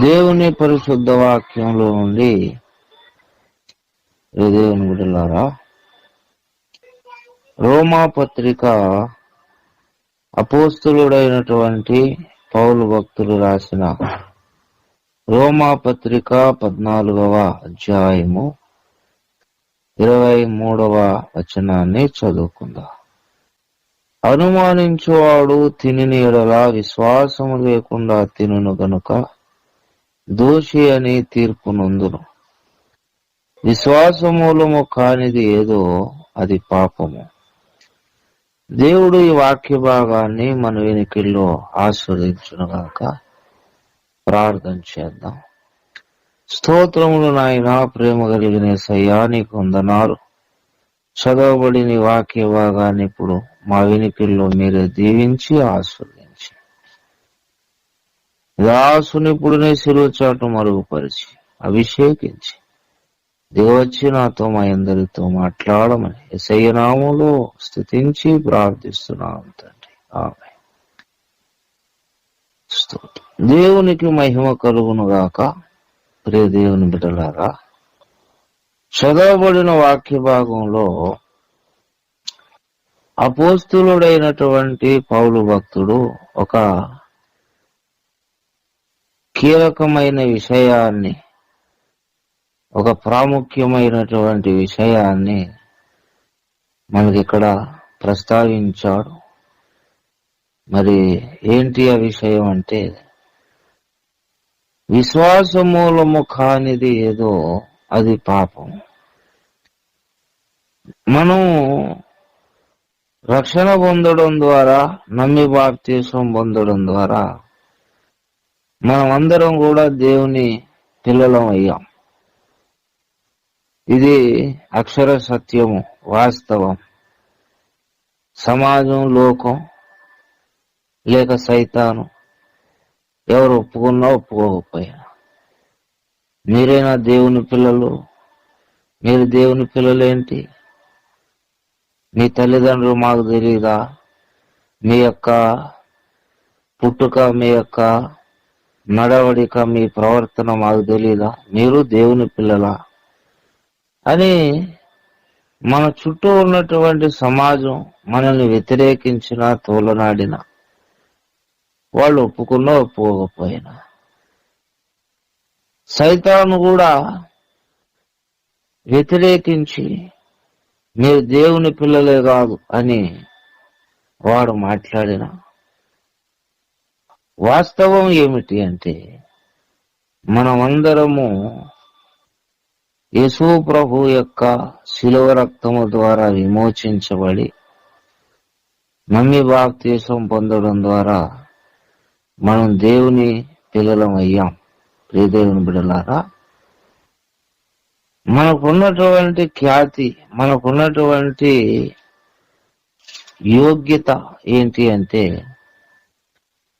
దేవుని పరిశుద్ధ వాక్యంలో నుండి దేవుని బిడ్డలారా రోమా పత్రిక అపోస్తులుడైనటువంటి పౌలు భక్తులు రాసిన రోమా పత్రిక పద్నాలుగవ అధ్యాయము ఇరవై మూడవ వచనాన్ని చదువుకుందాం. అనుమానించువాడు తిని ఎడలా విశ్వాసము లేకుండా తినును గనుక దోషి అని తీర్పు నందును. విశ్వాసమూలము కానిది ఏదో అది పాపము. దేవుడు ఈ వాక్య భాగాన్ని మన వెనుకల్లో ఆస్వాదించునుగాక ప్రార్థన చేద్దాం. స్తోత్రములు నాయన ప్రేమ కలిగిన సయ్యా నీకు చదవబడిన వాక్య భాగాన్ని ఇప్పుడు మా వెనుకల్లో మీరే దీవించి ఆస్వాదించి. దాసుని ఇప్పుడునే సిరువు చాటు మరుగుపరిచి అభిషేకించి. దిగవచ్చి నాతో మా అందరితో మాట్లాడమని ఎసయ్య నామములో స్థుతించి ప్రార్థిస్తున్నాం తండ్రి. ఆమె దేవునికి మహిమ కలుగును గాక. ప్రియ దేవుని బిడ్డలారా చదవబడిన వాక్య భాగంలో అపోస్తులుడైనటువంటి పౌలు భక్తుడు ఒక కీలకమైన విషయాన్ని ఒక ప్రాముఖ్యమైనటువంటి విషయాన్ని మనకి ఇక్కడ ప్రస్తావించాడు. మరి ఏంటి ఆ విషయం అంటే విశ్వాసమూలము కానిది ఏదో అది పాపం. మనం రక్షణ పొందడం ద్వారా నమ్మి బాప్తీసం పొందడం ద్వారా మనం అందరం కూడా దేవుని పిల్లలం అయ్యాం. ఇది అక్షర సత్యము వాస్తవం. సమాజం లోకం లేక సైతాను. ఎవరు ఒప్పుకున్నా ఒప్పుకోకపోయినా. మీరైనా దేవుని పిల్లలు మీరు దేవుని పిల్లలేంటి? మీ తల్లిదండ్రులు మాకు తెలియదా మీ యొక్క పుట్టుక మీ యొక్క నడవడిక మీ ప్రవర్తన మాకు తెలియదా మీరు దేవుని పిల్లలా? అని మన చుట్టూ ఉన్నటువంటి సమాజం మనల్ని వ్యతిరేకించిన తోలనాడిన వాళ్ళు ఒప్పుకున్నా ఒప్పుకోకపోయినా. సైతాను కూడా వ్యతిరేకించి మీరు దేవుని పిల్లలే కాదు అని వాడు మాట్లాడిన. వాస్తవం ఏమిటి అంటే మనమందరము యేసు ప్రభు యొక్క శిలువ రక్తము ద్వారా విమోచించబడి నమ్మి బాప్తీసం పొందడం ద్వారా మనం దేవుని పిల్లలం అయ్యాం. ప్రియదేవుని బిడలారా మనకున్నటువంటి ఖ్యాతి మనకున్నటువంటి యోగ్యత ఏంటి అంటే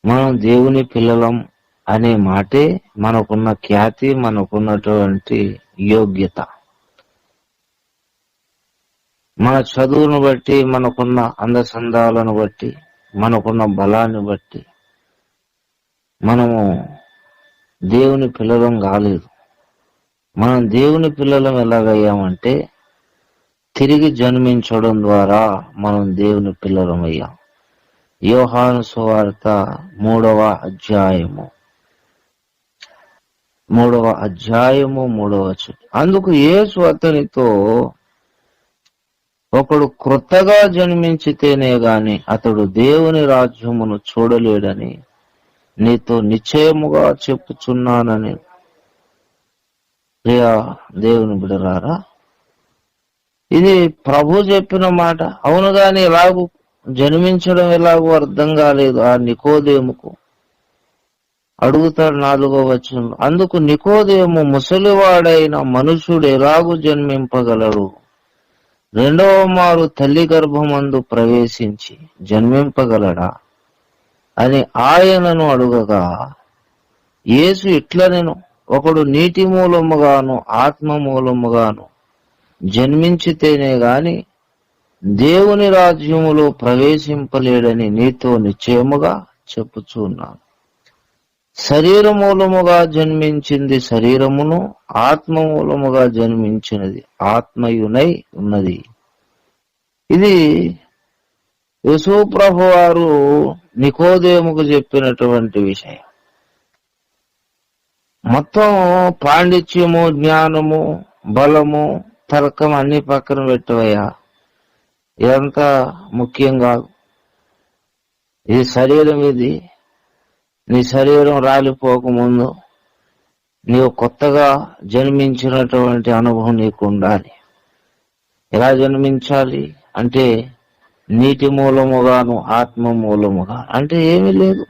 మనం దేవుని పిల్లలం అనే మాటే మనకున్న ఖ్యాతి మనకున్నటువంటి యోగ్యత. మన చదువును బట్టి మనకున్న అందసందాలను బట్టి మనకున్న బలాన్ని బట్టి మనము దేవుని పిల్లలం కాలేదు. మనం దేవుని పిల్లలం ఎలాగయ్యామంటే తిరిగి జన్మించడం ద్వారా మనం దేవుని పిల్లలం అయ్యాం. యోహాను సువార్త మూడవ అధ్యాయము. మూడవ అధ్యాయము మూడవ అందుకు యేసు అతనితో ఒకడు క్రొత్తగా జన్మించితేనే గాని అతడు దేవుని రాజ్యమును చూడలేడని నీతో నిశ్చయముగా చెప్పుచున్నానని. ప్రియా దేవుని బిడరారా ఇది ప్రభు చెప్పిన మాట. అవును గాని ఎలాగూ జన్మించడం ఎలాగో అర్థం కాలేదు ఆ నికోదేముకు. అడుగుతాడు నాలుగో వచనం అందుకు నికోదేము ముసలివాడైన మనుషుడు ఎలాగూ జన్మింపగలడు? రెండవ మారు తల్లి గర్భమందు ప్రవేశించి జన్మింపగలడా? అని ఆయనను అడుగగా యేసు ఇట్లా నేను ఒకడు నీటి మూలముగాను ఆత్మ మూలముగాను జన్మించితేనే గాని దేవుని రాజ్యములో ప్రవేశింపలేడని నీతో నిశ్చయముగా చెప్పుచున్నాను శరీర మూలముగా జన్మించింది శరీరమును ఆత్మ మూలముగా జన్మించినది ఆత్మయునై ఉన్నది. ఇది యశుప్రభు వారు నికోదేముకు చెప్పినటువంటి విషయం. మొత్తం పాండిత్యము జ్ఞానము బలము తర్కం అన్ని పక్కన పెట్టవయ్యా. ఇదంతా ముఖ్యం కాదు. ఇది శరీరం ఇది. నీ శరీరం రాలిపోకముందు నీవు కొత్తగా జన్మించినటువంటి అనుభవం నీకు ఉండాలి. ఎలా జన్మించాలి? అంటే నీటి మూలముగాను ఆత్మ మూలముగా. అంటే ఏమీ లేదు.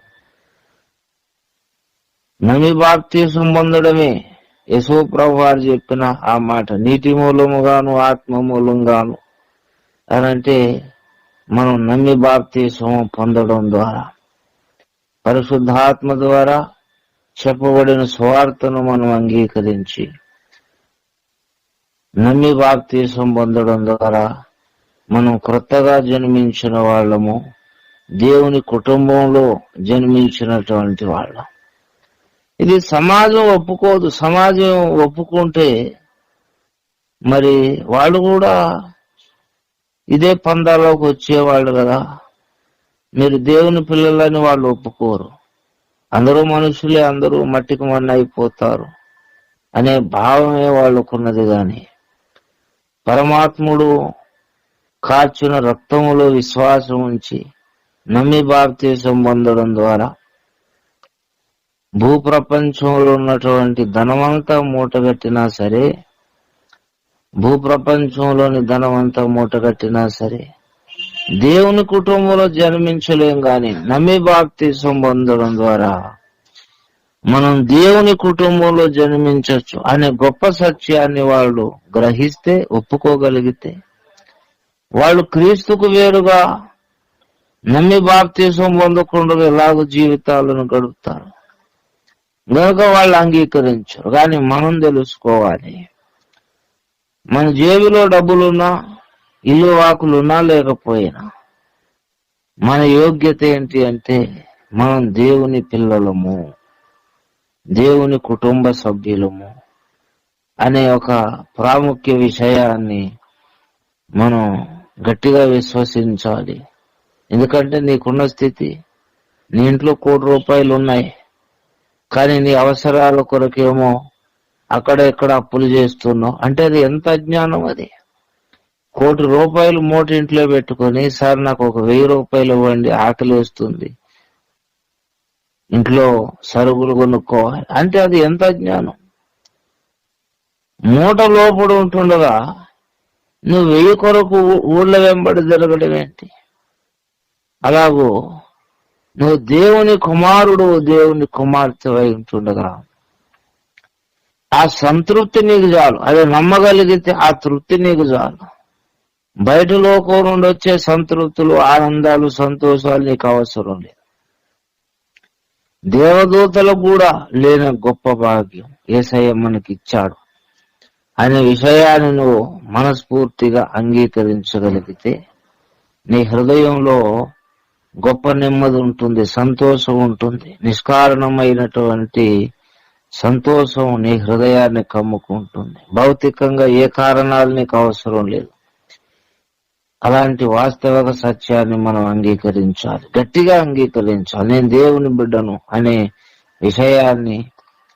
నమి బాప్తీసం పొందడమే. యశోప్రభు వారు చెప్పిన ఆ మాట. నీటి మూలముగాను ఆత్మ మూలంగాను. అలాంటి మనం నమ్మి బాప్తీసం పొందడం ద్వారా పరిశుద్ధాత్మ ద్వారా చెప్పబడిన స్వార్థను మనం అంగీకరించి నమ్మి బాప్తీసం పొందడం ద్వారా మనం క్రొత్తగా జన్మించిన వాళ్ళము దేవుని కుటుంబంలో జన్మించినటువంటి వాళ్ళం. ఇది సమాజం ఒప్పుకోదు. సమాజం ఒప్పుకుంటే మరి వాళ్ళు కూడా ఇదే పందాలోకి వచ్చేవాళ్ళు కదా. మీరు దేవుని పిల్లలని వాళ్ళు ఒప్పుకోరు. అందరూ మనుషులే అందరూ మట్టికి మన్ను అయిపోతారు అనే భావమే వాళ్ళకున్నది గాని. పరమాత్ముడు కాచున రక్తములో విశ్వాసం ఉంచి నమ్మి బాప్తీసం పొందడం ద్వారా భూప్రపంచంలో ఉన్నటువంటి ధనమంతా మూటగట్టినా సరే భూప్రపంచంలోని ధనమంతా మూటగట్టినా సరే దేవుని కుటుంబంలో జన్మించలేం గాని నమ్మి బాప్తీసం పొందడం ద్వారా మనం దేవుని కుటుంబంలో జన్మించవచ్చు అనే గొప్ప సత్యాన్ని వాళ్ళు గ్రహిస్తే ఒప్పుకోగలిగితే వాళ్ళు క్రీస్తుకు వేరుగా నమ్మి బాప్తీసం పొందకుండా ఎలాగో జీవితాలను గడుపుతారు. గనుక వాళ్ళు అంగీకరించరు. కానీ మనం తెలుసుకోవాలి. మన జేబులో డబ్బులున్నా ఇల్లు వాకులున్నా లేకపోయినా మన యోగ్యత ఏంటి అంటే మనం దేవుని పిల్లలము దేవుని కుటుంబ సభ్యులము అనే ఒక ప్రాముఖ్య విషయాన్ని మనం గట్టిగా విశ్వసించాలి. ఎందుకంటే నీకున్న స్థితి నీ ఇంట్లో కోటి రూపాయలు ఉన్నాయి కానీ నీ అవసరాల కొరకేమో అక్కడ ఇక్కడ అప్పులు చేస్తున్నావు అంటే అది ఎంత అజ్ఞానం అది? కోటి రూపాయలు మూట ఇంట్లో పెట్టుకొని సార్ నాకు ఒక వెయ్యి రూపాయలు ఇవ్వండి ఆకలి వేస్తుంది. ఇంట్లో సరుకులు కొనుక్కోవాలి. అంటే అది ఎంత అజ్ఞానం? మూట లోపడు ఉంటుండగా నువ్వు వెయ్యి కొరకు ఊళ్ళ వెంబడి జరగడం ఏంటి? అలాగూ నువ్వు దేవుని కుమారుడు దేవుని కుమార్తె అయి ఉంటుండగా ఆ సంతృప్తి నీకు చాలు. అది నమ్మగలిగితే ఆ తృప్తి నీకు చాలు. బయట లోకం నుండి వచ్చే సంతృప్తులు ఆనందాలు సంతోషాలు నీకు అవసరం లేదు. దేవదూతలకు కూడా లేని గొప్ప భాగ్యం ఏసయ్య మనకి ఇచ్చాడు అనే విషయాన్ని నువ్వు మనస్ఫూర్తిగా అంగీకరించగలిగితే నీ హృదయంలో గొప్ప నెమ్మది ఉంటుంది సంతోషం ఉంటుంది. నిష్కారణమైనటువంటి సంతోషం నీ హృదయాన్ని కమ్ముకుంటుంది. భౌతికంగా ఏ కారణాలు నీకు అవసరం లేదు. అలాంటి వాస్తవిక సత్యాన్ని మనం అంగీకరించాలి. గట్టిగా అంగీకరించాలి. నేను దేవుని బిడ్డను అనే విషయాన్ని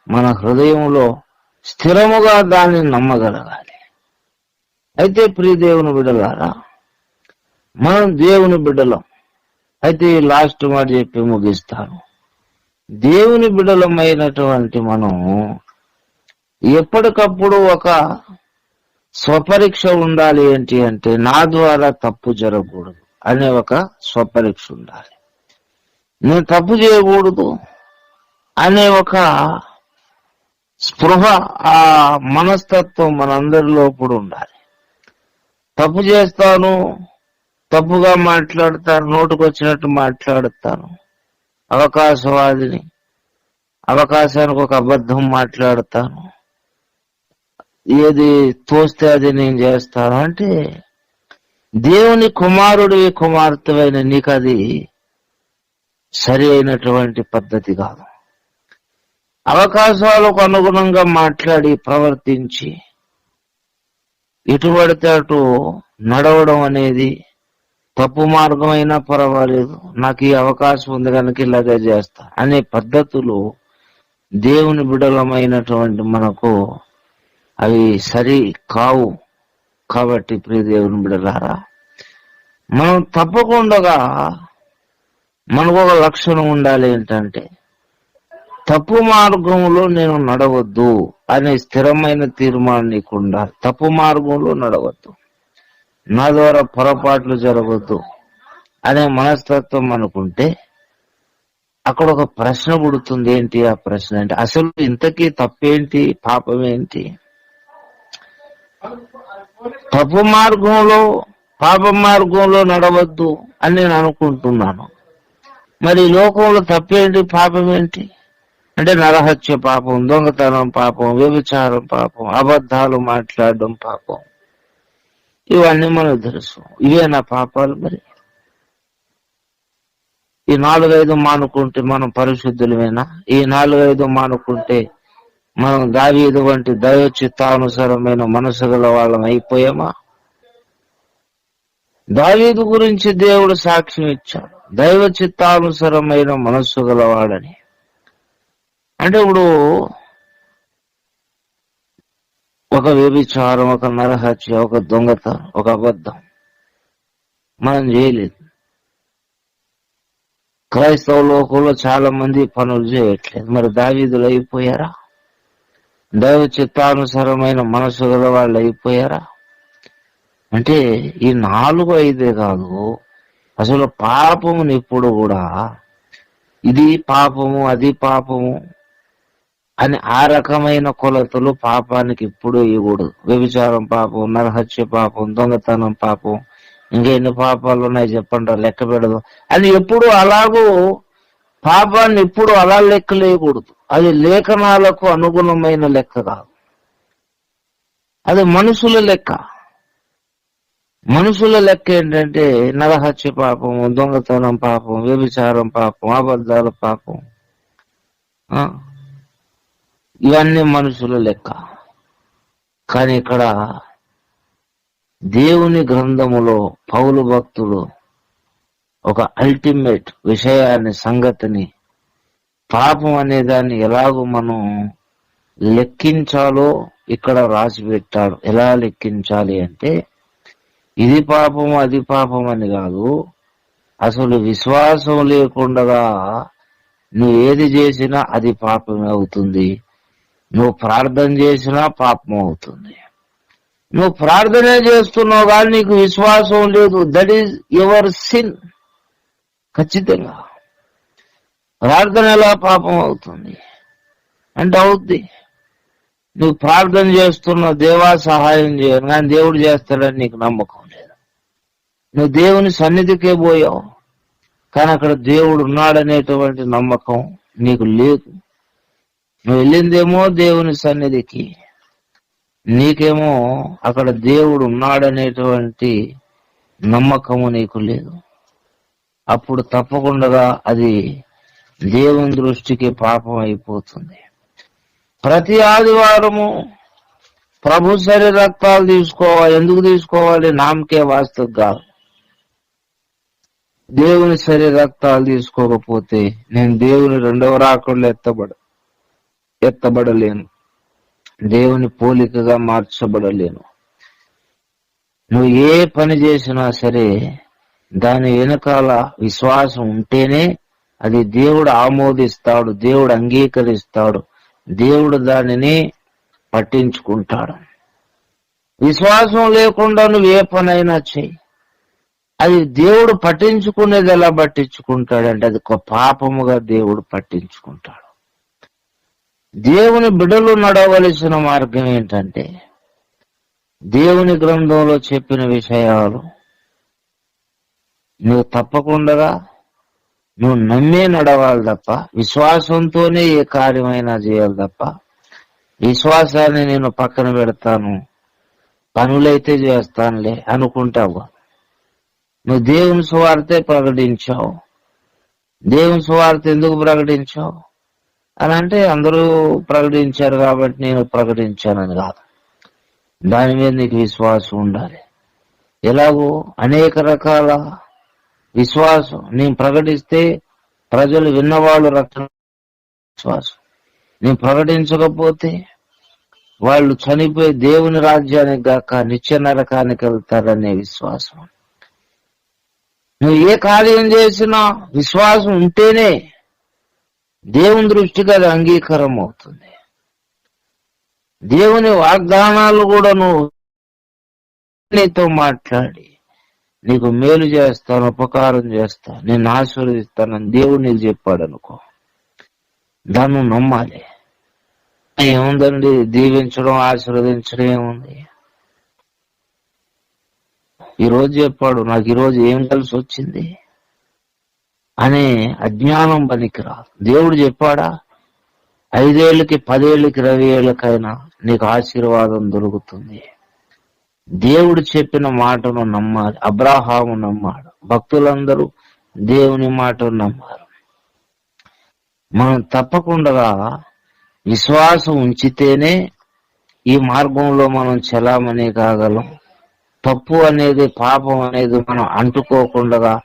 మన హృదయంలో స్థిరముగా దాన్ని నమ్మగలగాలి. అయితే ప్రియ దేవుని బిడ్డలారా మనం దేవుని బిడ్డలం. అయితే లాస్ట్ మాట చెప్పి ముగిస్తాను. దేవుని బిడలమైనటువంటి మనం ఎప్పటికప్పుడు ఒక స్వపరీక్ష ఉండాలి ఏంటి అంటే నా ద్వారా తప్పు జరగకూడదు అనే ఒక స్వపరీక్ష ఉండాలి. నేను తప్పు చేయకూడదు అనే ఒక స్పృహ ఆ మనస్తత్వం మనందరిలో కూడా ఉండాలి. తప్పు చేస్తాను తప్పుగా మాట్లాడతాను నోటుకు వచ్చినట్టు మాట్లాడతాను అవకాశవాదిని. అవకాశానికి ఒక అబద్ధం మాట్లాడతాను. ఏది తోస్తే అది నేను చేస్తాను. అంటే దేవుని కుమారుడివి కుమార్తెవైన నీకు అది సరి అయినటువంటి పద్ధతి కాదు. అవకాశాలకు అనుగుణంగా మాట్లాడి ప్రవర్తించి ఎటు పడితే అటు నడవడం అనేది తప్పు మార్గం అయినా పర్వాలేదు. నాకు ఈ అవకాశం ఉంది కనుక ఇలాగే చేస్తా. అనే పద్ధతులు దేవుని బిడలమైనటువంటి మనకు అవి సరి కావు కాబట్టి ప్రియ దేవుని బిడలారా. మనం తప్పకుండా మనకు ఒక లక్షణం ఉండాలి ఏంటంటే తప్పు మార్గంలో నేను నడవద్దు అనే స్థిరమైన తీర్మానం నీకు ఉండాలి. తప్పు మార్గంలో నడవద్దు. నా ద్వారా పొరపాట్లు జరగద్దు అనే మనస్తత్వం అనుకుంటే అక్కడ ఒక ప్రశ్న పుడుతుంది ఏంటి ఆ ప్రశ్న అంటే అసలు ఇంతకీ తప్పేంటి? పాపం ఏంటి తప్పు మార్గంలో పాప మార్గంలో నడవద్దు అని నేను అనుకుంటున్నాను. మరి లోకంలో తప్పేంటి? పాపం ఏంటి అంటే నరహత్య పాపం దొంగతనం పాపం వ్యభిచారం పాపం అబద్ధాలు మాట్లాడడం పాపం. ఇవన్నీ మనకు తెలుసు. ఇవే నా పాపాలు మరి. ఈ నాలుగైదు మానుకుంటే మనం పరిశుద్ధులమేనా? ఈ నాలుగైదు మానుకుంటే మనం దావీదు వంటి దైవ చిత్తానుసారమైన మనసు గల వాళ్ళం అయిపోయామా? దావీదు గురించి దేవుడు సాక్ష్యం ఇచ్చాడు. దైవ చిత్తానుసారమైన మనస్సు గలవాడని అంటే ఇప్పుడు ఒక వ్యభిచారం ఒక నరహత్య ఒక దొంగతనం ఒక అబద్ధం. మనం చేయలేదు. క్రైస్తవ లోకంలో చాలా మంది పనులు చేయట్లేదు. మరి దావీదులు అయిపోయారా? దైవ చిత్తానుసారమైన మనసు గల వాళ్ళు అయిపోయారా? అంటే ఈ నాలుగు ఐదే కాదు అసలు పాపముని ఇప్పుడు కూడా ఇది పాపము అది పాపము అని ఆ రకమైన కొలతలు పాపానికి ఇప్పుడు ఇవ్వకూడదు. వ్యభిచారం పాపం నరహత్య పాపం దొంగతనం పాపం ఇంకెన్ని పాపాలు ఉన్నాయి చెప్పండి లెక్క పెడదు. అది ఎప్పుడు అలాగూ పాపాన్ని ఎప్పుడు అలా లెక్కలేయకూడదు అది లేఖనాలకు అనుగుణమైన లెక్క కాదు. అది మనుషుల లెక్క. మనుషుల లెక్క ఏంటంటే నరహత్య పాపం దొంగతనం పాపం వ్యభిచారం పాపం అబద్ధాల పాపం. ఇవన్నీ మనుషుల లెక్క. కానీ ఇక్కడ దేవుని గ్రంథములో పౌలు భక్తుడు ఒక అల్టిమేట్ విషయాన్ని సంగతిని పాపం అనే దాన్ని ఎలాగో మనం లెక్కించాలో ఇక్కడ రాసి పెట్టాడు. ఎలా లెక్కించాలి అంటే ఇది పాపం అది పాపం అని కాదు. అసలు విశ్వాసం లేకుండా నువ్వు ఏది చేసినా అది పాపమే అవుతుంది. నువ్వు ప్రార్థన చేసినా పాపం అవుతుంది. నువ్వు ప్రార్థనే చేస్తున్నావు కానీ నీకు విశ్వాసం లేదు. దట్ ఈజ్ యువర్ సిన్ ఖచ్చితంగా. ప్రార్థన ఎలా పాపం అవుతుంది? అంటే అవుద్ది. నువ్వు ప్రార్థన చేస్తున్నావు దేవా సహాయం చేయను కానీ దేవుడు చేస్తాడని నీకు నమ్మకం లేదు. నువ్వు దేవుని సన్నిధికే పోయావు కానీ అక్కడ దేవుడు ఉన్నాడనేటువంటి నమ్మకం నీకు లేదు. నువ్వు వెళ్ళిందేమో దేవుని సన్నిధికి నీకేమో అక్కడ దేవుడు ఉన్నాడనేటువంటి నమ్మకము నీకు లేదు. అప్పుడు తప్పకుండా అది దేవుని దృష్టికి పాపం అయిపోతుంది. ప్రతి ఆదివారము ప్రభు శరీర రక్తాలు తీసుకోవాలి ఎందుకు తీసుకోవాలి? నామకే వాస్తు కాదు. దేవుని శరీర రక్తాలు తీసుకోకపోతే నేను దేవుని రెండవ రాకుండా ఎత్తబడు ఎత్తబడలేను. దేవుని పోలికగా మార్చబడలేను. నువ్వు ఏ పని చేసినా సరే దాని వెనకాల విశ్వాసం ఉంటేనే అది దేవుడు ఆమోదిస్తాడు దేవుడు అంగీకరిస్తాడు దేవుడు దానిని పట్టించుకుంటాడు. విశ్వాసం లేకుండా నువ్వు ఏ పనైనా చెయ్యి. అది దేవుడు పట్టించుకునేది ఎలా పట్టించుకుంటాడంటే అది ఒక పాపముగా దేవుడు పట్టించుకుంటాడు. దేవుని బిడలు నడవలసిన మార్గం ఏంటంటే దేవుని గ్రంథంలో చెప్పిన విషయాలు నువ్వు తప్పకుండా నువ్వు నమ్మే నడవాలి తప్ప విశ్వాసంతోనే ఏ కార్యమైనా చేయాలి తప్ప విశ్వాసాన్ని నేను పక్కన పెడతాను పనులైతే చేస్తానులే అనుకుంటావు. నువ్వు దేవుని స్వార్థే ప్రకటించావు. దేవుని సువార్త ఎందుకు ప్రకటించావు? అని అంటే అందరూ ప్రకటించారు కాబట్టి నేను ప్రకటించానని కాదు. దాని మీద నీకు విశ్వాసం ఉండాలి. ఎలాగో అనేక రకాల విశ్వాసం నేను ప్రకటిస్తే ప్రజలు విన్నవాళ్ళు రక్షణ విశ్వాసం. నేను ప్రకటించకపోతే వాళ్ళు చనిపోయి దేవుని రాజ్యానికి గాక నిత్య నరకానికి వెళ్తారనే విశ్వాసం. నువ్వు ఏ కార్యం చేసినా విశ్వాసం ఉంటేనే దేవుని దృష్టికి అది అంగీకారం అవుతుంది దేవుని వాగ్దానాలు కూడా నువ్వు నీతో మాట్లాడి నీకు మేలు చేస్తాను ఉపకారం చేస్తాను నేను ఆశీర్వదిస్తానని దేవుడు నీకు చెప్పాడు అనుకో దాన్ని నమ్మాలి. ఏముందండి? దీవించడం ఆశీర్వదించడం ఏముంది? ఈరోజు చెప్పాడు నాకు ఈరోజు ఏం కలిసి వచ్చింది? అనే అజ్ఞానం పనికిరాదు దేవుడు చెప్పాడా ఐదేళ్ళకి పదేళ్ళకి ఇరవై ఏళ్ళకైనా నీకు ఆశీర్వాదం దొరుకుతుంది. దేవుడు చెప్పిన మాటను నమ్మాలి. అబ్రాహాము నమ్మాడు. భక్తులందరూ దేవుని మాటను నమ్మారు. మనం తప్పకుండా విశ్వాసం ఉంచితేనే ఈ మార్గంలో మనం చలామణి కాగలం. తప్పు అనేది పాపం అనేది మనం అంటుకోకుండా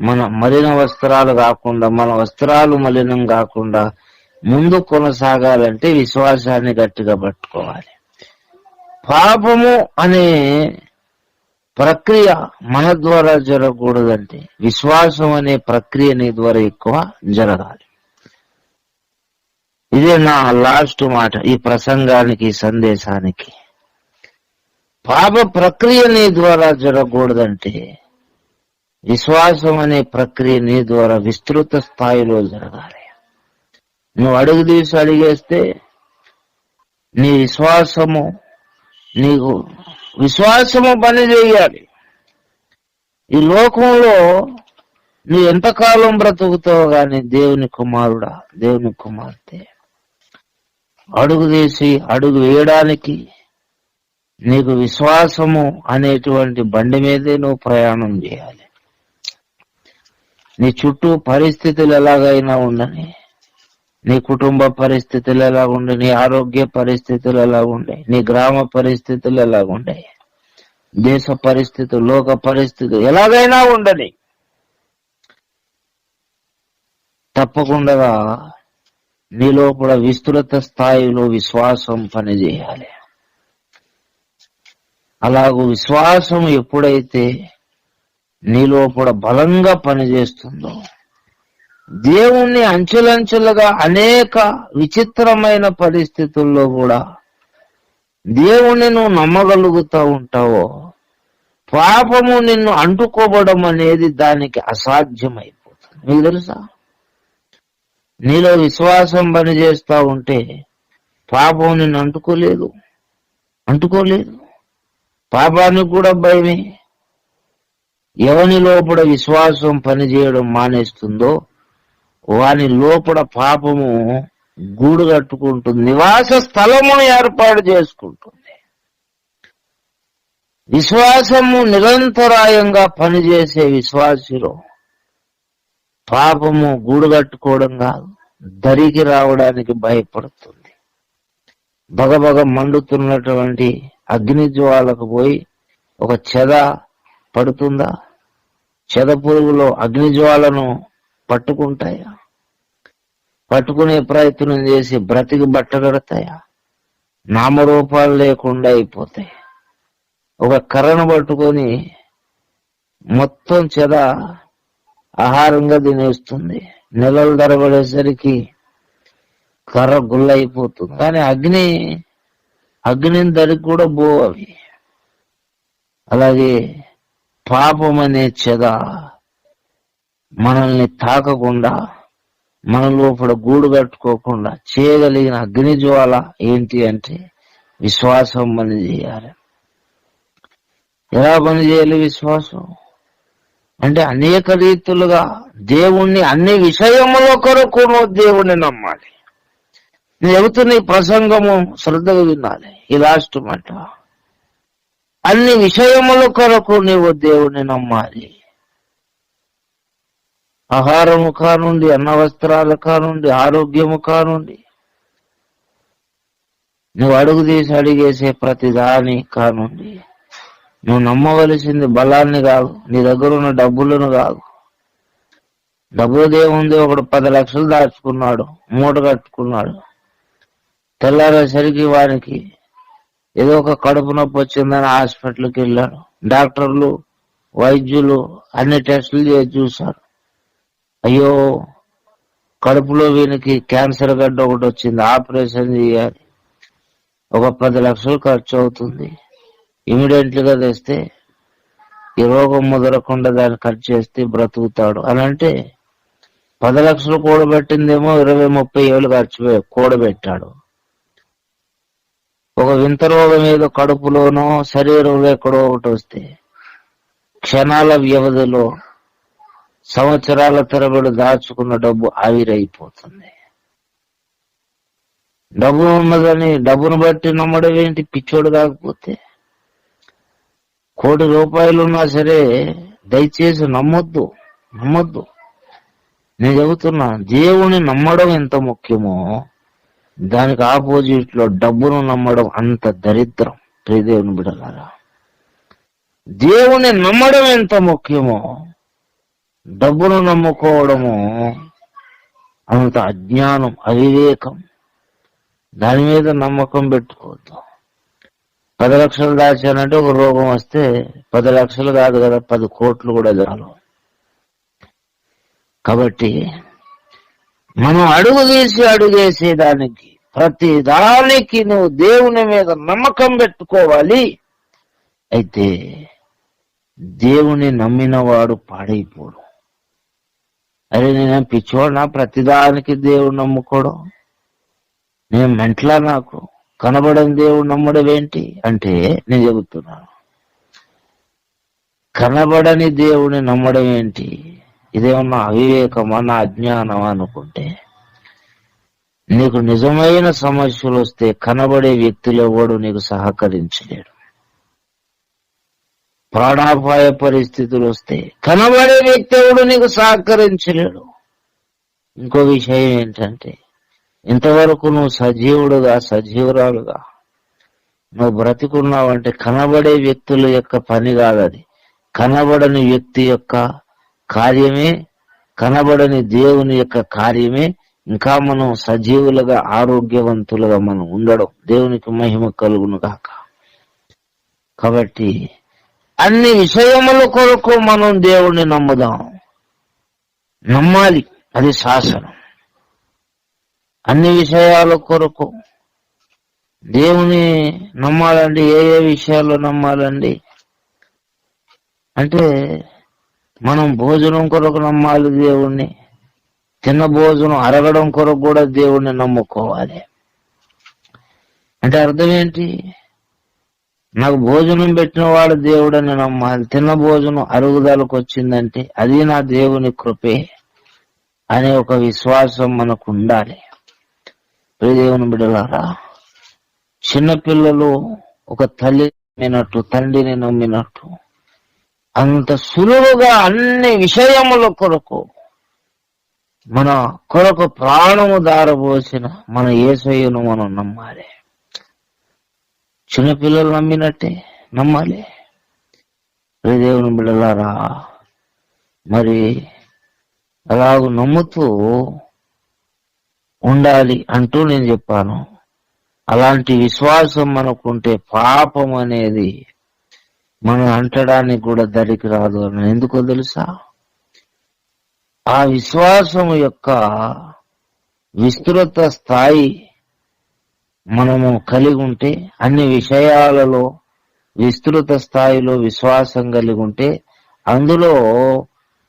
మన మలిన వస్త్రాలు కాకుండా మన వస్త్రాలు మలినం కాకుండా ముందు కొనసాగాలంటే విశ్వాసాన్ని గట్టిగా పట్టుకోవాలి. పాపము అనే ప్రక్రియ మన ద్వారా జరగకూడదంటే విశ్వాసం అనే ప్రక్రియ నీ ద్వారా ఎక్కువ జరగాలి. ఇదే నా లాస్ట్ మాట ఈ ప్రసంగానికి సందేశానికి. పాప ప్రక్రియ నీ ద్వారా జరగకూడదంటే విశ్వాసం అనే ప్రక్రియ నీ ద్వారా విస్తృత స్థాయిలో జరగాలి. నువ్వు అడుగు తీసి అడిగేస్తే నీ విశ్వాసము నీకు విశ్వాసము పని చేయాలి. ఈ లోకంలో నువ్వు ఎంతకాలం బ్రతుకుతావు గాని దేవుని కుమారుడా దేవుని కుమార్తె. అడుగు తీసి అడుగు వేయడానికి నీకు విశ్వాసము అనేటువంటి బండి మీదే నువ్వు ప్రయాణం చేయాలి. నీ చుట్టూ పరిస్థితులు ఎలాగైనా ఉండని నీ కుటుంబ పరిస్థితులు ఎలాగుండే నీ ఆరోగ్య పరిస్థితులు ఎలాగుండే నీ గ్రామ పరిస్థితులు ఎలాగుండే దేశ పరిస్థితులు లోక పరిస్థితులు ఎలాగైనా ఉండని. తప్పకుండా నీ లోపల విస్తృత స్థాయిలో విశ్వాసం పనిచేయాలి. అలాగూ విశ్వాసం ఎప్పుడైతే నీలో కూడా బలంగా పనిచేస్తుందో. దేవుణ్ణి అంచులంచులుగా అనేక విచిత్రమైన పరిస్థితుల్లో కూడా దేవుణ్ణి నువ్వు నమ్మగలుగుతూ ఉంటావో పాపము నిన్ను అంటుకోవడం అనేది దానికి అసాధ్యమైపోతుంది. మీకు తెలుసా? నీలో విశ్వాసం పనిచేస్తా ఉంటే పాపం నిన్ను అంటుకోలేదు. అంటుకోలేదు. పాపానికి కూడా భయమే. ఎవని లోపల విశ్వాసం పనిచేయడం మానేస్తుందో వాని లోపల పాపము గూడు కట్టుకుంటుంది నివాస స్థలమును ఏర్పాటు చేసుకుంటుంది. విశ్వాసము నిరంతరాయంగా పనిచేసే విశ్వాసిలో పాపము గూడు కట్టుకోవడం కాదు దరికి రావడానికి భయపడుతుంది. బగబగ మండుతున్నటువంటి అగ్ని జ్వాలకు పోయి ఒక చెద పడుతుందా? చెద పురుగులో అగ్ని జ్వాలను పట్టుకుంటాయా? పట్టుకునే ప్రయత్నం చేసి బ్రతికి బట్టగడతాయా? నామరూపాలు లేకుండా అయిపోతాయి. ఒక కర్రను పట్టుకొని మొత్తం చెద ఆహారంగా తినేస్తుంది. నెలలు ధరబడేసరికి కర్ర గుల్లైపోతుంది. కానీ అగ్ని అగ్నిని దరికి కూడా బో అవి. అలాగే పాపం అనే చెద మనల్ని తాకకుండా మన లోపల గూడు కట్టుకోకుండా చేయగలిగిన అగ్నిజ్వాల ఏంటి అంటే విశ్వాసం పని చేయాలి. ఎలా పని చేయాలి విశ్వాసం? అంటే అనేక రీతులుగా దేవుణ్ణి అన్ని విషయముల కొరకు దేవుణ్ణి నమ్మాలి. నేను చెబుతున్న ఈ ప్రసంగము శ్రద్ధగా వినాలి. ఈ లాస్ట్ మాట అన్ని విషయముల కొరకు నీవు దేవుణ్ణి నమ్మాలి. ఆహారము కానుండి అన్న వస్త్రాల కానుండి ఆరోగ్యము కానుండి. నువ్వు అడుగు తీసి అడిగేసే ప్రతి దాని కానుండి. నువ్వు నమ్మవలసింది బలాన్ని కాదు నీ దగ్గర ఉన్న డబ్బులను కాదు. డబ్బుదేముంది ఒకడు పది లక్షలు దాచుకున్నాడు మూట కట్టుకున్నాడు. తెల్లారేసరికి వానికి ఏదో ఒక కడుపు నొప్పి వచ్చిందని హాస్పిటల్కి వెళ్ళాడు డాక్టర్లు వైద్యులు అన్ని టెస్టులు చేసి చూశారు. అయ్యో కడుపులో వీనికి క్యాన్సర్ గడ్డ ఒకటి వచ్చింది. ఆపరేషన్ చేయాలి. ఒక పది లక్షలు ఖర్చు అవుతుంది. ఇమీడియట్లీగా తెస్తే ఈ రోగం ముదరకుండా దాన్ని కట్ చేస్తే బ్రతుకుతాడు అని అంటే పది లక్షలు కూడబెట్టిందేమో ఇరవై ముప్పై ఏళ్ళు ఖర్చు కూడబెట్టాడు. ఒక వింత రోగం ఏదో కడుపులోనో శరీరంలో ఎక్కడో ఒకటి వస్తే క్షణాల వ్యవధిలో సంవత్సరాల తరబడి దాచుకున్న డబ్బు ఆవిరైపోతుంది. డబ్బు ఉన్నదని డబ్బును బట్టి నమ్మడం ఏంటి? పిచ్చోడు కాకపోతే. కోటి రూపాయలు ఉన్నా సరే దయచేసి నమ్మొద్దు నమ్మొద్దు. నేను చెబుతున్నా దేవుని నమ్మడం ఎంత ముఖ్యమో దానికి ఆపోజిట్లో డబ్బును నమ్మడం అంత దరిద్రం. ప్రియదేవుని బిడలారా దేవుని నమ్మడం ఎంత ముఖ్యమో డబ్బును నమ్ముకోవడము అంత అజ్ఞానం అవివేకం. దాని మీద నమ్మకం పెట్టుకోవద్దు. పది లక్షలు దాచానంటే ఒక రోగం వస్తే పది లక్షలు కాదు కదా పది కోట్లు కూడా చాలు. కాబట్టి మనం అడుగు తీసి అడుగేసేదానికి ప్రతి దానికి నువ్వు దేవుని మీద నమ్మకం పెట్టుకోవాలి. అయితే దేవుని నమ్మిన వాడు పాడైపోడు. అరే నేను పిచ్చోడా ప్రతిదానికి దేవుడు నమ్ముకోవడం నేను మెంట్లా నాకు? కనబడని దేవుడు నమ్మడం ఏంటి? అంటే నేను చెబుతున్నాను కనబడని దేవుని నమ్మడం ఏంటి? ఇదేమన్నా అవివేకమా? నా అజ్ఞానమా అనుకుంటే? నీకు నిజమైన సమస్యలు వస్తే కనబడే వ్యక్తులు ఎవడు నీకు సహకరించలేడు. ప్రాణాపాయ పరిస్థితులు వస్తే కనబడే వ్యక్తి ఎవడు నీకు సహకరించలేడు. ఇంకో విషయం ఏంటంటే ఇంతవరకు నువ్వు సజీవుడుగా సజీవురాలుగా నువ్వు బ్రతికున్నావంటే కనబడే వ్యక్తుల యొక్క పని కాదది. కనబడని వ్యక్తి యొక్క కార్యమే కనబడని దేవుని యొక్క కార్యమే. ఇంకా మనం సజీవులుగా ఆరోగ్యవంతులుగా మనం ఉండడం దేవునికి మహిమ కలుగును గాక. కాబట్టి అన్ని విషయముల కొరకు మనం దేవుణ్ణి నమ్ముదాం. నమ్మాలి అది శాసనం. అన్ని విషయాల కొరకు దేవుని నమ్మాలండి ఏ ఏ విషయాల్లో నమ్మాలండి? అంటే మనం భోజనం కొరకు నమ్మాలి దేవుణ్ణి. తిన్న భోజనం అరగడం కొరకు కూడా దేవుణ్ణి నమ్ముకోవాలి. అంటే అర్థం ఏంటి? నాకు భోజనం పెట్టిన వాడు దేవుడని నమ్మాలి. తిన్న భోజనం అరుగుదలకు వచ్చిందంటే అది నా దేవుని కృపే అనే ఒక విశ్వాసం మనకు ఉండాలి దేవుని బిడలారా చిన్నపిల్లలు ఒక తల్లి నమ్మినట్టు తండ్రిని నమ్మినట్టు అంత సులువుగా అన్ని విషయముల కొరకు మన కొరకు ప్రాణము దారబోసిన మన ఏసయ్యను మనం నమ్మాలి. చిన్నపిల్లలు నమ్మినట్టే నమ్మాలి. దేవుని బిడ్డలారా మరి అలాగ నమ్ముతూ ఉండాలి అంటూ నేను చెప్పాను. అలాంటి విశ్వాసం మనకుంటే పాపం అనేది మనం అంటడానికి కూడా దరికి రాదు అని ఎందుకో తెలుసా? ఆ విశ్వాసం యొక్క విస్తృత స్థాయి మనము కలిగి ఉంటే అన్ని విషయాలలో విస్తృత స్థాయిలో విశ్వాసం కలిగి ఉంటే అందులో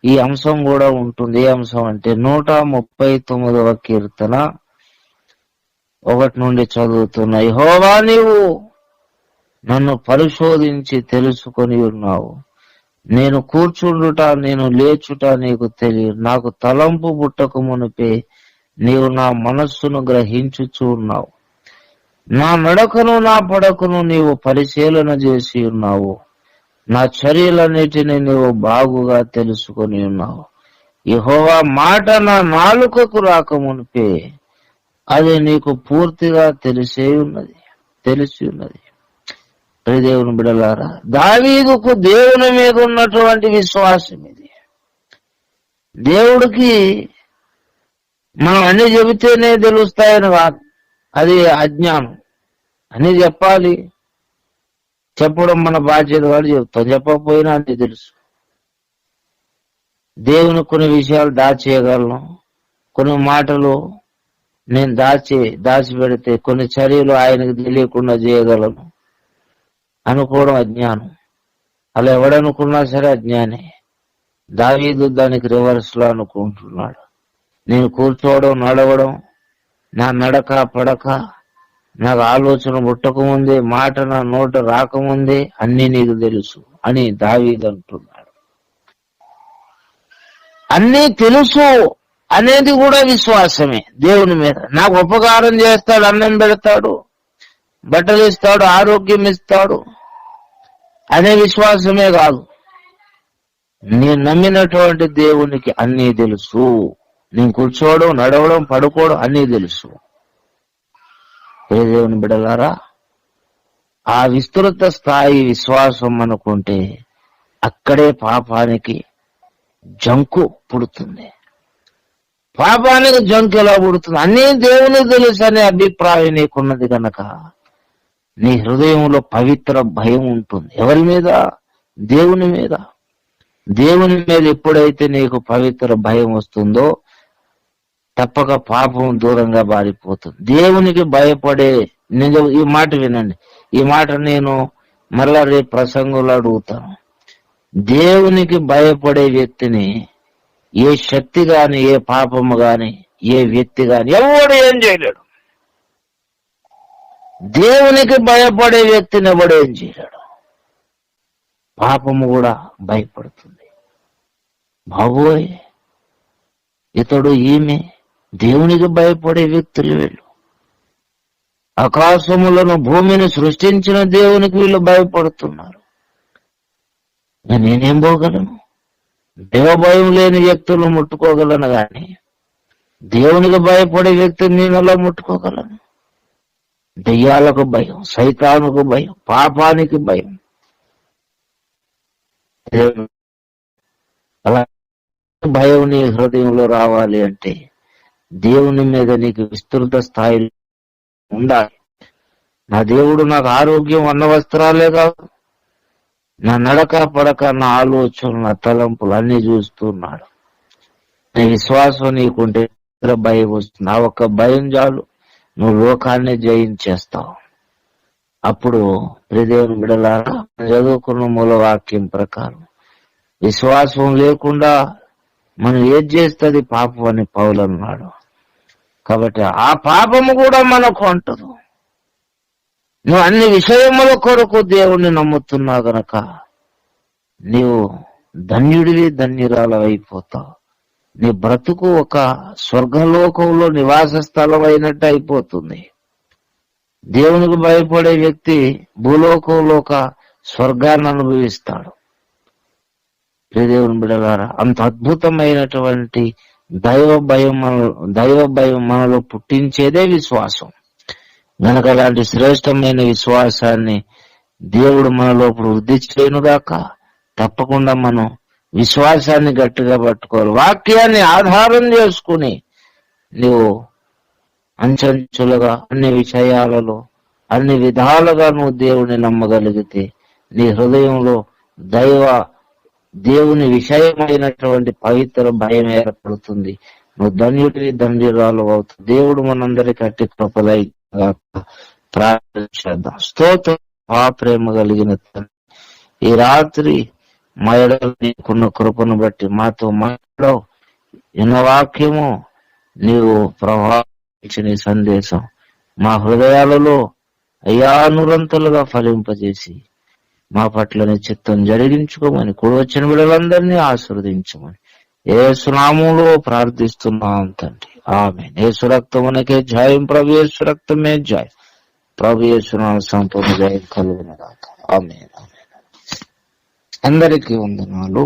ఈ అంశం కూడా ఉంటుంది. ఏ అంశం అంటే నూట ముప్పై తొమ్మిదవ కీర్తన ఒకటి నుండి చదువుతున్న యహోవా నీవు నన్ను పరిశోధించి తెలుసుకొని ఉన్నావు. నేను కూర్చుండుట నేను లేచుట నీకు తెలియదు నాకు తలంపు పుట్టక మునిపే నీవు నా మనస్సును గ్రహించుచు ఉన్నావు. నా నడకను నా పడకను నీవు పరిశీలన చేసి ఉన్నావు. నా చర్యలన్నిటిని నీవు బాగుగా తెలుసుకొని ఉన్నావు. యెహోవా మాట నా నాలుకకు రాకమునిపే అది నీకు పూర్తిగా తెలిసే ఉన్నది తెలిసి ఉన్నది. ప్రియ దేవుని బిడలారా దావీదుకు దేవుని మీద ఉన్నటువంటి విశ్వాసం ఇది. దేవుడికి మనం అన్ని చెబితేనే తెలుస్తాయని కాదు అది అజ్ఞానం. అన్ని చెప్పాలి. చెప్పడం మన బాధ్యత వాళ్ళు చెప్తాం చెప్పకపోయినా అది తెలుసు. దేవుని కొన్ని విషయాలు దాచేయగలను. కొన్ని మాటలు నేను దాచి దాచిపెడితే కొన్ని చర్యలు ఆయనకు తెలియకుండా చేయగలను. అనుకోవడం అజ్ఞానం. అలా ఎవడనుకున్నా సరే అజ్ఞానే. దావీదు దానికి రివర్స్లో అనుకుంటున్నాడు. నేను కూర్చోవడం నడవడం నా నడక పడక నాకు ఆలోచన పుట్టకముందే మాట నా నోట రాకముందే అన్ని నీకు తెలుసు అని దావీదు అంటున్నాడు. అన్నీ తెలుసు అనేది కూడా విశ్వాసమే దేవుని మీద. నాకు ఉపకారం చేస్తాడు అన్నం పెడతాడు బట్టలు ఇస్తాడు ఆరోగ్యం ఇస్తాడు అనే విశ్వాసమే కాదు. నేను నమ్మినటువంటి దేవునికి అన్నీ తెలుసు. నేను కూర్చోవడం నడవడం పడుకోవడం అన్నీ తెలుసు. ఏ దేవుని బిడలారా ఆ విస్తృత స్థాయి విశ్వాసం అనుకుంటే అక్కడే పాపానికి జంకు పుడుతుంది. పాపానికి జంకు ఎలా పుడుతుంది? అన్నీ దేవుని తెలుసు అనే అభిప్రాయం నీకున్నది కనుక నీ హృదయంలో పవిత్ర భయం ఉంటుంది. ఎవరి మీద? దేవుని మీద. దేవుని మీద ఎప్పుడైతే నీకు పవిత్ర భయం వస్తుందో తప్పక పాపం దూరంగా బారిపోతుంది దేవునికి భయపడే నిజం ఈ మాట వినండి. ఈ మాట నేను మరలా రేపు ప్రసంగంలో అడుగుతాను. దేవునికి భయపడే వ్యక్తిని ఏ శక్తి గాని ఏ పాపము గాని ఏ వ్యక్తి గాని ఎవడు ఏం చేయలేడు. దేవునికి భయపడే వ్యక్తిని ఎవడు ఏం పాపము కూడా భయపడుతుంది. బాబోయ్ ఇతడు ఈమె దేవునికి భయపడే వ్యక్తులు వీళ్ళు. ఆకాశములను భూమిని సృష్టించిన దేవునికి వీళ్ళు భయపడుతున్నారు. నేనేం పోగలను? దేవ భయం లేని వ్యక్తులు ముట్టుకోగలను గాని దేవునికి భయపడే వ్యక్తిని నేను ఎలా ముట్టుకోగలను? దెయ్యాలకు భయం సైతానుకు భయం పాపానికి భయం. అలా భయం నీ హృదయంలో రావాలి అంటే దేవుని మీద నీకు విస్తృత స్థాయిలో ఉండాలి. నా దేవుడు నాకు ఆరోగ్యం అన్న వస్త్రాలే కాదు. నా నడక పడక నా ఆలోచన నా తలంపులు అన్ని చూస్తున్నాడు. నీ విశ్వాసం నీకుంటే భయం వస్తుంది. ఆ ఒక్క భయం చాలు. నువ్వు లోకాన్ని జయించేస్తావు. అప్పుడు ప్రదేవుని బిడలారా చదువుకున్న మూల వాక్యం ప్రకారం విశ్వాసం లేకుండా మనం ఏది చేస్తుంది? పాపం అని పౌలు అన్నాడు. కాబట్టి ఆ పాపము కూడా మనకు అంటదు. నువ్వు అన్ని విషయముల కొరకు దేవుణ్ణి నమ్ముతున్నావు గనక నీవు ధన్యుడివి ధన్యురాలు అయిపోతావు నీ బ్రతుకు ఒక స్వర్గలోకంలో నివాస స్థలం అయినట్టు అయిపోతుంది. దేవునికి భయపడే వ్యక్తి భూలోకంలో ఒక స్వర్గాన్ని అనుభవిస్తాడు. దేవుని బిడలారా అంత అద్భుతమైనటువంటి దైవ భయం దైవ భయం మనలో పుట్టించేదే విశ్వాసం. గనక అలాంటి శ్రేష్టమైన విశ్వాసాన్ని దేవుడు మనలో వృద్ధి చేయనుగాక తప్పకుండా మనం విశ్వాసాన్ని గట్టిగా పట్టుకోవాలి. వాక్యాన్ని ఆధారం చేసుకుని నువ్వు అంచంచులుగా అన్ని విషయాలలో అన్ని విధాలుగా నువ్వు దేవుని నమ్మగలిగితే నీ హృదయంలో దైవ దేవుని విషయమైనటువంటి పవిత్ర భయం ఏర్పడుతుంది. నువ్వు ధన్యుడివి ధన్యురాలు అవుతుంది దేవుడు మనందరికి అట్టి కృపలై ప్రార్థన చేద్దాం. స్తోత్రం ఆ ప్రేమ కలిగిన ఈ రాత్రి మా నీకున్న కృపను బట్టి మాతో మాట్లాడవు. ఇన్న వాక్యము నీవు ప్రవాహించిన సందేశం. మా హృదయాలలో అయానురంతలుగా ఫలింపజేసి మా పట్ల నీ చిత్తం జరిగించుకోమని కూడా వచ్చిన బిడ్డలందరినీ ఆశీర్వదించమని ఏ సునామంలో ప్రార్థిస్తున్నాం తండ్రి. ఆమె యేసు రక్తమునకే జయం ప్రభు ఏసు రక్తమే జాయం. ప్రభు ఏసునామ సంపూర్ణ జాయం కలుగునరాక ఆమె ఆమె అందరికీ వందనాలు.